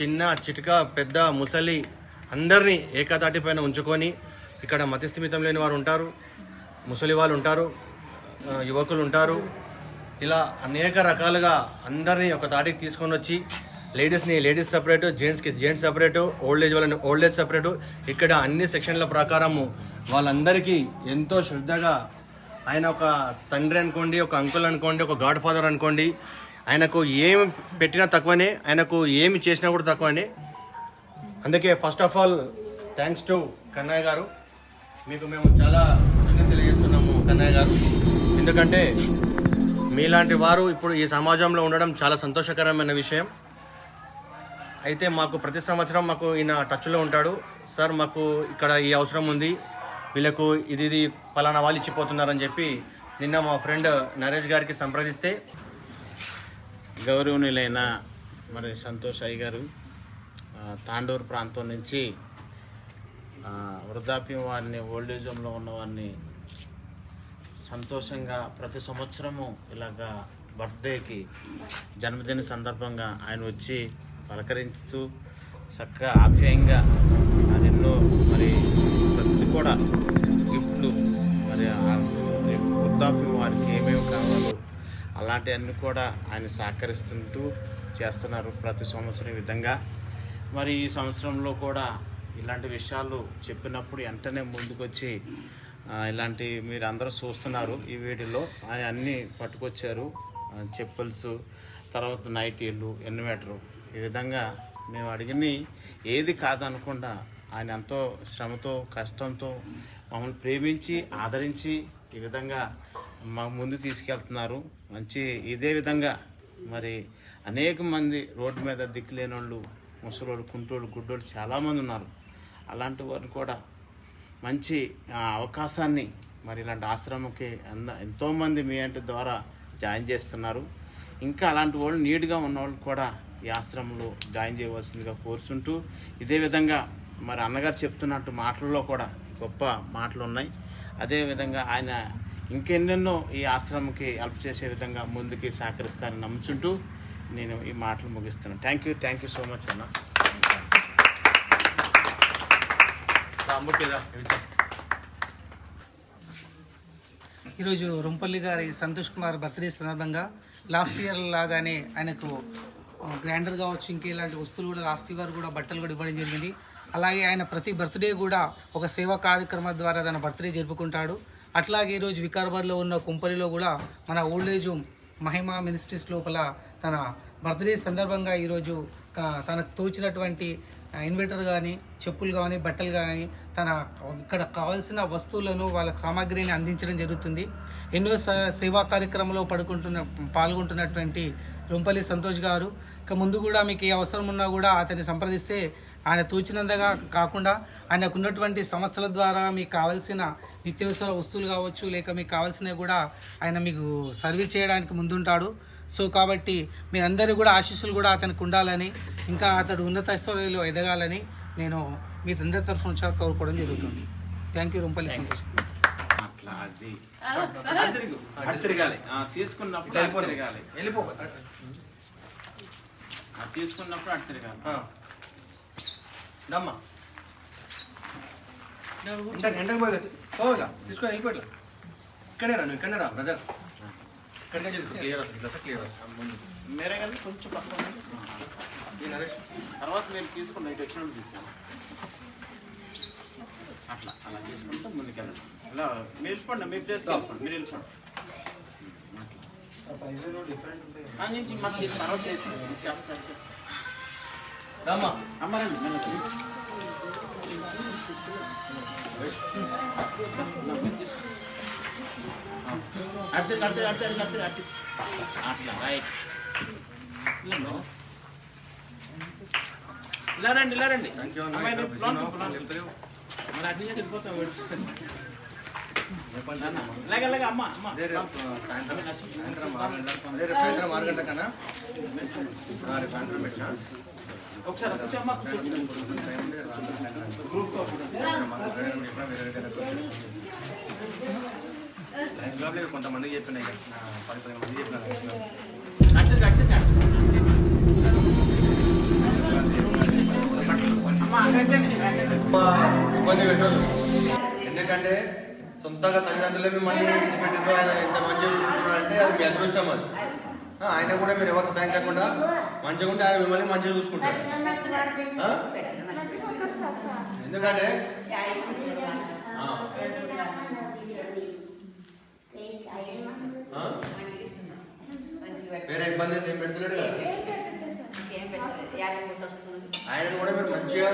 చిన్న చిటిక పెద్ద ముసలి అందరినీ ఏకతాటి పైన ఉంచుకొని ఇక్కడ మతిస్థిమితం లేని వారు ఉంటారు. ముసలి వాళ్ళు ఉంటారు యువకులు ఉంటారు. ఇలా అనేక రకాలుగా అందరినీ ఒక తాటికి తీసుకొని వచ్చి లేడీస్ని లేడీస్ సపరేట్ జెంట్స్కి జెంట్స్ సపరేట్ ఓల్డ్ ఏజ్ వాళ్ళని ఓల్డ్ ఏజ్ సపరేటు ఇక్కడ అన్ని సెక్షన్ల ప్రకారము వాళ్ళందరికీ ఎంతో శ్రద్ధగా ఆయన ఒక తండ్రి అనుకోండి ఒక అంకుల్ అనుకోండి ఒక గాడ్ ఫాదర్ అనుకోండి ఆయనకు ఏమి పెట్టినా తక్కువనే ఆయనకు ఏమి చేసినా కూడా తక్కువనే. అందుకే first of all thanks to Kannayya గారు. మీకు మేము చాలా కృతజ్ఞత తెలియజేస్తున్నాము కన్నయ్య గారు. ఎందుకంటే మీలాంటి వారు ఇప్పుడు ఈ సమాజంలో ఉండడం చాలా సంతోషకరమైన విషయం. అయితే మాకు ప్రతి సంవత్సరం మాకు ఈయన టచ్లో ఉంటాడు. సార్ మాకు ఇక్కడ ఈ అవసరం ఉంది. వీళ్ళకు ఇది ఇది పలానా వాళ్ళు ఇచ్చిపోతున్నారని చెప్పి నిన్న మా ఫ్రెండ్ నరేష్ గారికి సంప్రదిస్తే గౌరవనీయులైన మరి సంతోష్ అయ్య గారు తాండూరు ప్రాంతం నుంచి వృద్ధాప్యం వారిని ఓల్డేజంలో హోమ్లో ఉన్న వారిని సంతోషంగా ప్రతి సంవత్సరము ఇలాగా బర్త్డేకి జన్మదిన సందర్భంగా ఆయన వచ్చి పలకరించుతూ చక్కగా ఆప్యాయంగా మరి ఎన్నో మరి ప్రతి కూడా అలాంటివన్నీ కూడా ఆయన సహకరిస్తుంటూ చేస్తున్నారు ప్రతి సంవత్సరం ఈ విధంగా. మరి ఈ సంవత్సరంలో కూడా ఇలాంటి విషయాలు చెప్పినప్పుడు వెంటనే ముందుకొచ్చి ఇలాంటి మీరు అందరూ చూస్తున్నారు ఈ వీడియోలో. ఆయన అన్నీ పట్టుకొచ్చారు చెప్పుల్స్ తర్వాత నైటీలు ఇన్వర్టరు. ఈ విధంగా మేము అడిగిన ఏది కాదనకుండా ఆయన ఎంతో శ్రమతో కష్టంతో మమ్మల్ని ప్రేమించి ఆదరించి ఈ విధంగా మా ముందు తీసుకెళ్తున్నారు. మంచి ఇదే విధంగా మరి అనేక మంది రోడ్డు మీద దిక్కులేని వాళ్ళు ముసలోళ్ళు కుంటోళ్ళు గుడ్డోళ్ళు చాలామంది ఉన్నారు. అలాంటి వారిని కూడా మంచి అవకాశాన్ని మరి ఇలాంటి ఆశ్రమంకి అంద ఎంతోమంది మీ అంటే ద్వారా జాయిన్ చేస్తున్నారు. ఇంకా అలాంటి వాళ్ళు నీట్గా ఉన్న వాళ్ళు కూడా ఈ ఆశ్రమంలో జాయిన్ చేయవలసిందిగా కోరుచుంటూ ఇదే విధంగా మరి అన్నగారు చెప్తున్నట్టు మాటల్లో కూడా గొప్ప మాటలు ఉన్నాయి అదేవిధంగా ఆయన ఇంకెన్నెన్నో ఈ ఆశ్రమంకి హెల్ప్ చేసే విధంగా ముందుకి సహకరిస్తారని నమ్ముచుంటూ నేను ఈ మాటలు ముగిస్తున్నాను thank you thank you so much అన్న. ఈరోజు రొంపల్లి గారి సంతోష్ కుమార్ బర్త్డే సందర్భంగా లాస్ట్ ఇయర్ లాగానే ఆయనకు గ్రైండర్ కావచ్చు ఇంకా ఇలాంటి వస్తువులు కూడా లాస్ట్ ఇయర్ కూడా బట్టలు కూడా ఇవ్వడం జరిగింది. అలాగే ఆయన ప్రతి బర్త్డే కూడా ఒక సేవా కార్యక్రమం ద్వారా తన బర్త్డే జరుపుకుంటాడు. అట్లాగే ఈరోజు వికారాబాద్లో ఉన్న కుంపలిలో కూడా మన ఓల్డ్ మహిమా మినిస్ట్రీస్ లోపల తన బర్త్డే సందర్భంగా ఈరోజు త- తనకు తోచినటువంటి ఇన్వర్టర్ కానీ చెప్పులు కానీ బట్టలు కానీ తన ఇక్కడ కావాల్సిన వస్తువులను వాళ్ళ సామాగ్రిని అందించడం జరుగుతుంది. ఎన్నో సేవా కార్యక్రమంలో పడుకుంటున్న పాల్గొంటున్నటువంటి రొంపల్లి సంతోష్ గారు. ఇక ముందు కూడా మీకు ఏ అవసరం ఉన్నా కూడా అతన్ని సంప్రదిస్తే ఆయన తూచినంతగా కాకుండా ఆయనకు ఉన్నటువంటి సమస్యల ద్వారా మీకు కావాల్సిన నిత్యావసర వస్తువులు కావచ్చు లేక మీకు కావాల్సినవి కూడా ఆయన మీకు సర్వీస్ చేయడానికి ముందుంటాడు. సో కాబట్టి మీరందరూ కూడా ఆశీస్సులు కూడా అతనికి ఉండాలని ఇంకా అతడు ఉన్నత స్థాయిలో ఎదగాలని నేను మీ అందరి తరఫు నుంచి కోరుకోవడం జరుగుతుంది. థ్యాంక్ యూ రొంపల్లి సంతోష్ తీసుకున్నప్పుడు తీసుకున్నప్పుడు అటు తిరగాలి. దమ్మా. ఎండకు పోయి వెళ్ళిపోట్లా ఇక్కడే రా నువ్వు ఇక్కడే రా బ్రదర్ ఇక్కడికే చెల్లి క్లియర్ అవుతుంది ఇట్లా క్లియర్ అవుతుంది మీరే కానీ కొంచెం పక్కన తర్వాత మీరు తీసుకున్న ఇటు వచ్చినప్పుడు తీసుకోండి అట్లా అలా తీసుకుంటే ముందుకెళ్ళండి ఇలా మీరు వెళ్ళిపోండి మీ ప్లేస్కి వెళ్ళిపోండి మీరు వెళ్ళిపోండి ఆ, నుంచి మళ్ళీ తర్వాత చేసి చెప్పండి దమ్మా మెల్లకి. అటు అటు అటు అటు అటు అటు. అట్లా రైట్. ఇలా రండి ఇలా రండి. మరి అటు నుంచి వెళ్ళిపోతాం ఇలాగ ఇలాగ అమ్మ అమ్మ. సాయంత్రం. సాయంత్రం ఆరు గంటలకు అదే రేపు సాయంత్రం ఆరు గంటలకన్నా? ఆ, రేపు సాయంత్రం పెట్టినా? ఒకసారి కూర్చో అమ్మ కూర్చో. టైం ఉంటే రాత్రి సాయంత్రం గ్రూప్ జాబ్లో చెప్పినాయి పది పది మంది ఇబ్బంది పెట్టదు ఎందుకంటే సొంతంగా తల్లిదండ్రులే మిమ్మల్ని విడిచిపెట్టిండ్రు ఆయన ఎంత మంచిగా చూసుకుంటున్నారు అంటే అది మీ అదృష్టం అది. ఆయన కూడా మీరు ఎవరు సతాయించకుండా మంచిగా ఉంటే ఆయన మిమ్మల్ని మంచిగా చూసుకుంటాడు. ఆ? ఎందుకంటే ఇబ్బంది ఏం పెడతలేడు కదా? ఆయన కూడా మీరు మంచిగా